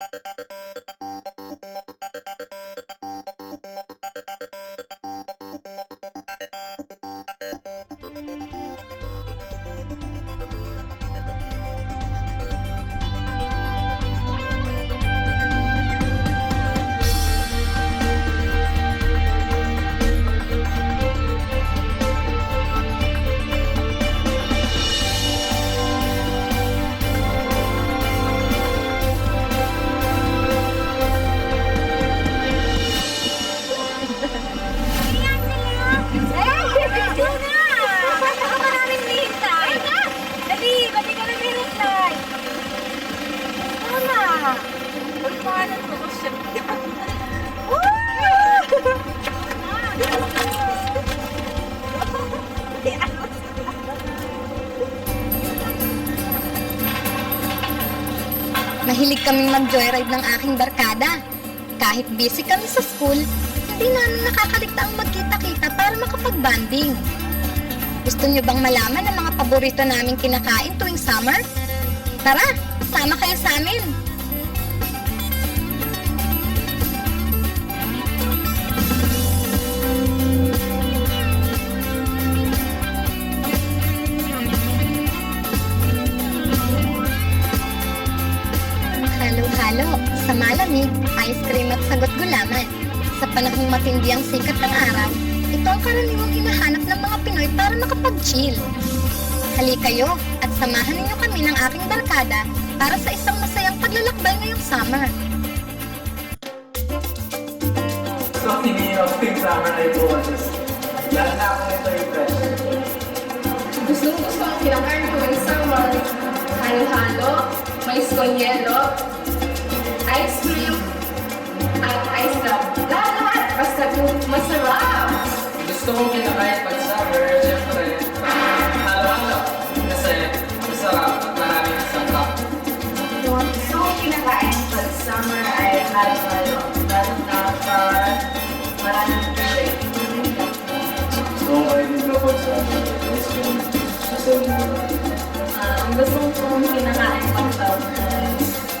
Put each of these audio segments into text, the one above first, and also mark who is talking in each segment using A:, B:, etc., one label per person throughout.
A: Thank you.
B: joyride ng aking barkada. Kahit busy kami sa school, hindi namin nakakaligtaang magkita-kita para makapag-banding. Gusto nyo bang malaman ang mga paborito naming kinakain tuwing summer? Tara, sama kayo sa amin! malamig, ice cream at sagot gulaman. Sa panahong matindi ang sikat ng araw, ito ang karaniwang hinahanap ng mga Pinoy para makapag-chill. Halikayo at samahan ninyo kami ng aking barkada para sa isang masayang paglalakbay ngayong summer.
C: So, hindi yung spring summer na ito, Lalo na ako nito yung
D: fresh. Gustong gusto ang kinakain ko ng summer. Halo-halo, mais con ice cream, at ice cream. Lahat, lahat. Basta kung masarap.
C: Gusto kong kinakain pag summer, syempre. Halo-halo. Kasi masarap at maraming sangkap.
D: Yung gusto kong kinakain pag summer ay halo-halo. Lalo na sa maraming kasi.
C: Gusto kong kain dito pag summer. Ice cream.
D: Masarap na.
E: Ang gusto kong kinakain
B: pag.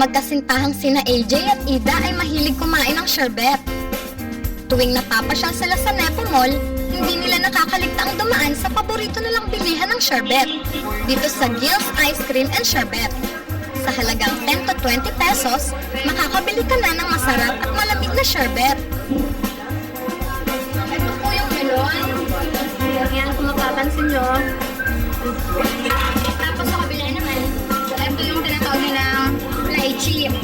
B: magkasintahang sina AJ at Ida ay mahilig kumain ng sherbet. Tuwing napapasyal sila sa Nepo Mall, hindi nila nakakaligta ang dumaan sa paborito nilang bilihan ng sherbet. Dito sa Gil's Ice Cream and Sherbet. Sa halagang 10 to 20 pesos, makakabili ka na ng masarap at malamig na sherbet. Ito po yung melon. Yan kung mapapansin nyo. Чиєм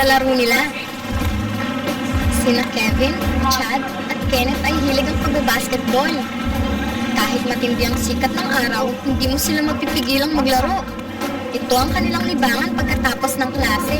B: paglalaro nila. Sina Kevin, Chad, at Kenneth ay hilig ang pagbabasketball. Kahit matindi ang sikat ng araw, hindi mo sila mapipigilang maglaro. Ito ang kanilang libangan pagkatapos ng klase.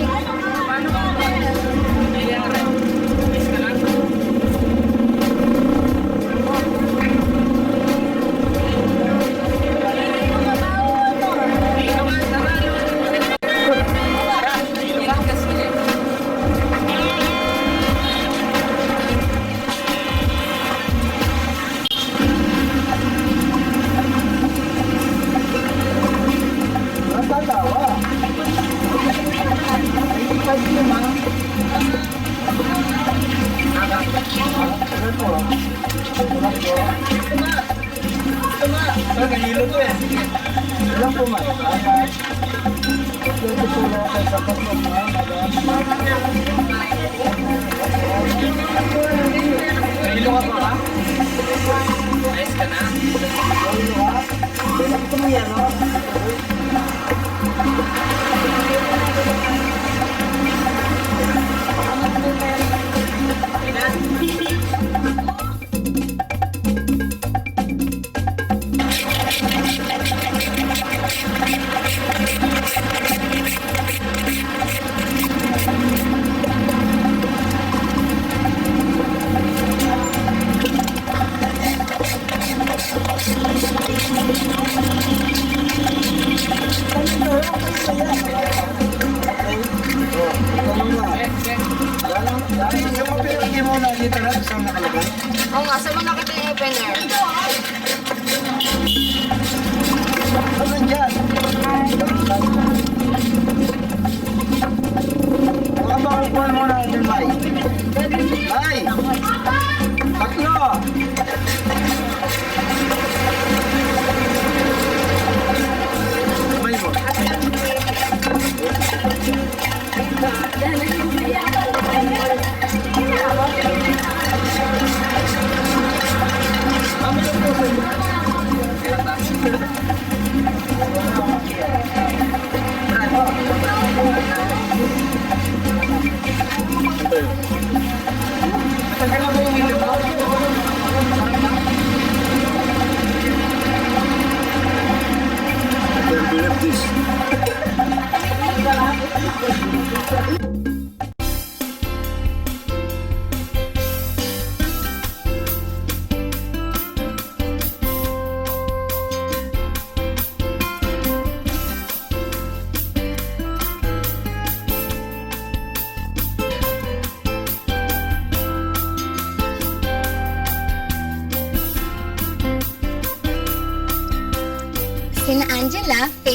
F: Mo na dito na, saan nakalagay?
D: Oo nga, sa mga kita yung opener.
F: Ano dyan? Baka ba kukuhan mo na yung May? May!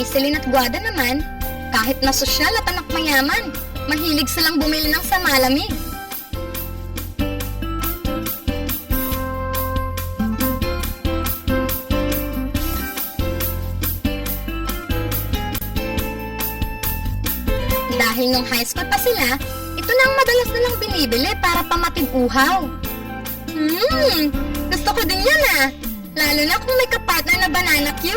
B: Paisley at Guada naman, kahit na sosyal at anak mayaman, mahilig silang bumili ng samalamig. Dahil nung high school pa sila, ito na ang madalas nilang binibili para pamatid uhaw. Hmm, gusto ko din yan ah. Lalo na kung may kapartner na banana Q.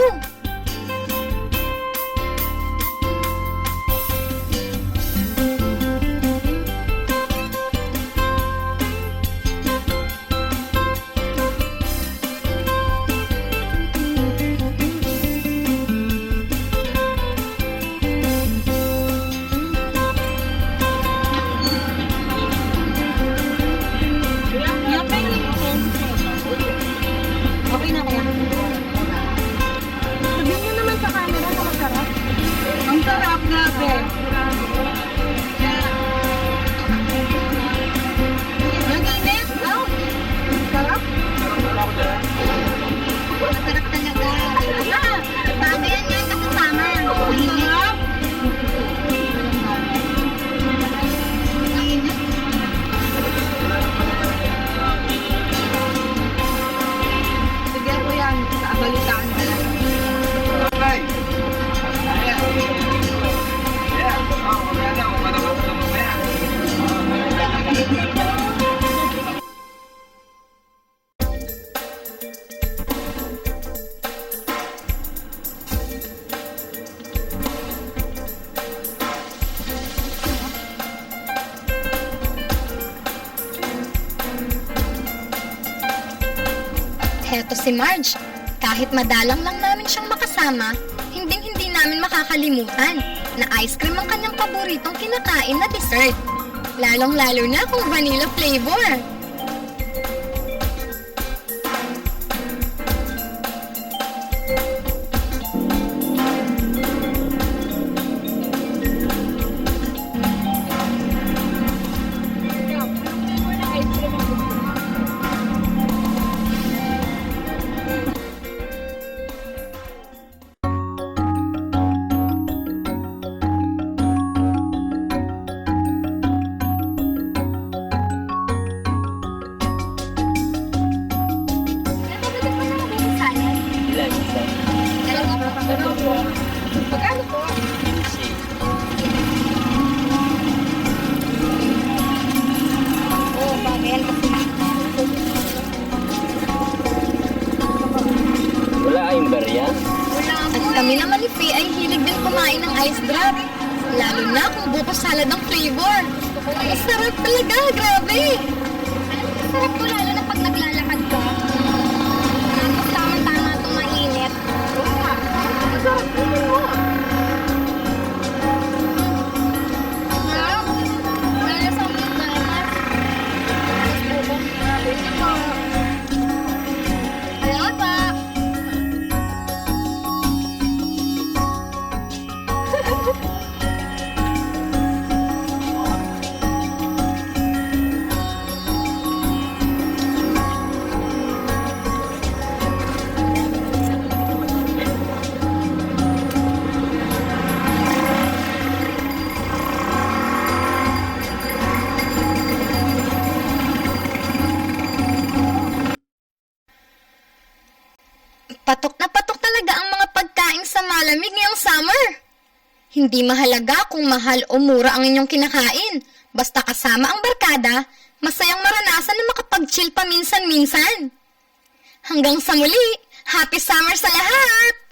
B: Heto si Marge. Kahit madalang lang namin siyang makasama, hinding-hindi namin makakalimutan na ice cream ang kanyang paboritong kinakain na dessert. Lalong-lalo na kung vanilla flavor. Drop. Lalo na kung buko salad ang flavor. Sarap talaga, grabe! Sarap ko lalo na pag naglalakad ka. Tapos tama-tama itong mainit.
E: Sarap.
B: Sarap! Hindi mahalaga kung mahal o mura ang inyong kinakain. Basta kasama ang barkada, masayang maranasan na makapag-chill paminsan-minsan. Hanggang sa muli, happy summer sa lahat!